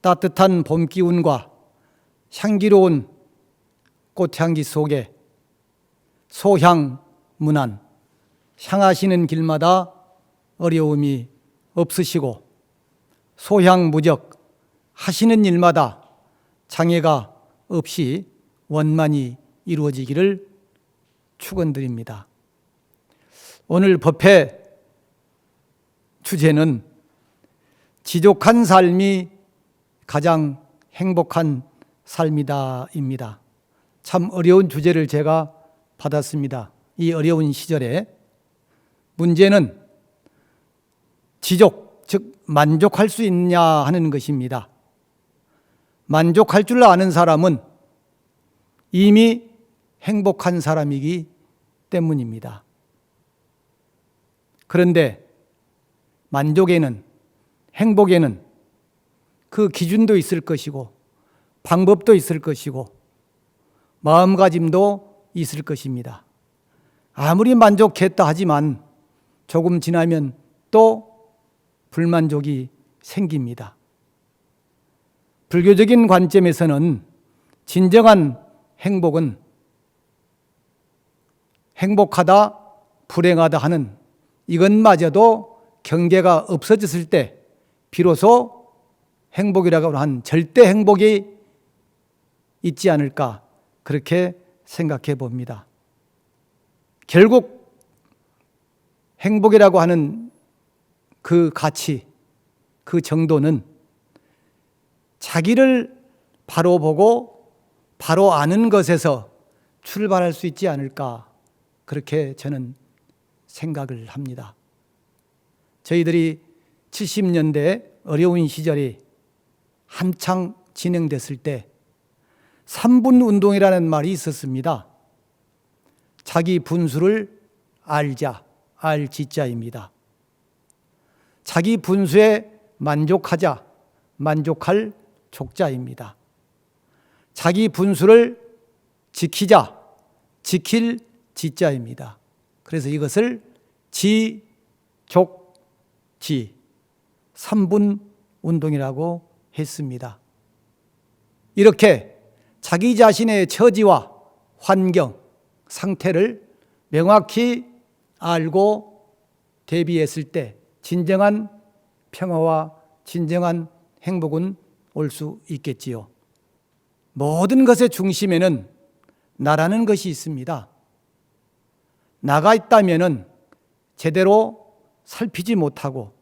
따뜻한 봄 기운과 향기로운 꽃향기 속에 소향 문안 향하시는 길마다 어려움이 없으시고 소향 무적 하시는 일마다 장애가 없이 원만히 이루어지기를 축원드립니다. 오늘 법회 주제는 지족한 삶이 가장 행복한 삶이다입니다. 참 어려운 주제를 제가 받았습니다. 이 어려운 시절에 문제는 지족, 즉 만족할 수 있냐 하는 것입니다. 만족할 줄 아는 사람은 이미 행복한 사람이기 때문입니다. 그런데 만족에는 행복에는 그 기준도 있을 것이고 방법도 있을 것이고 마음가짐도 있을 것입니다. 아무리 만족했다 하지만 조금 지나면 또 불만족이 생깁니다. 불교적인 관점에서는 진정한 행복은 행복하다, 불행하다 하는 이것마저도 경계가 없어졌을 때 비로소 행복이라고 한 절대 행복이 있지 않을까 그렇게 생각해 봅니다. 결국 행복이라고 하는 그 가치, 그 정도는 자기를 바로 보고 바로 아는 것에서 출발할 수 있지 않을까 그렇게 저는 생각을 합니다. 저희들이 70년대 어려운 시절이 한창 진행됐을 때 3분 운동이라는 말이 있었습니다. 자기 분수를 알자, 알지자입니다. 자기 분수에 만족하자, 만족할 족자입니다. 자기 분수를 지키자, 지킬 지자입니다. 그래서 이것을 지, 족, 지, 3분 운동이라고 했습니다. 이렇게 자기 자신의 처지와 환경, 상태를 명확히 알고 대비했을 때 진정한 평화와 진정한 행복은 올 수 있겠지요. 모든 것의 중심에는 나라는 것이 있습니다. 나가 있다면은 제대로 살피지 못하고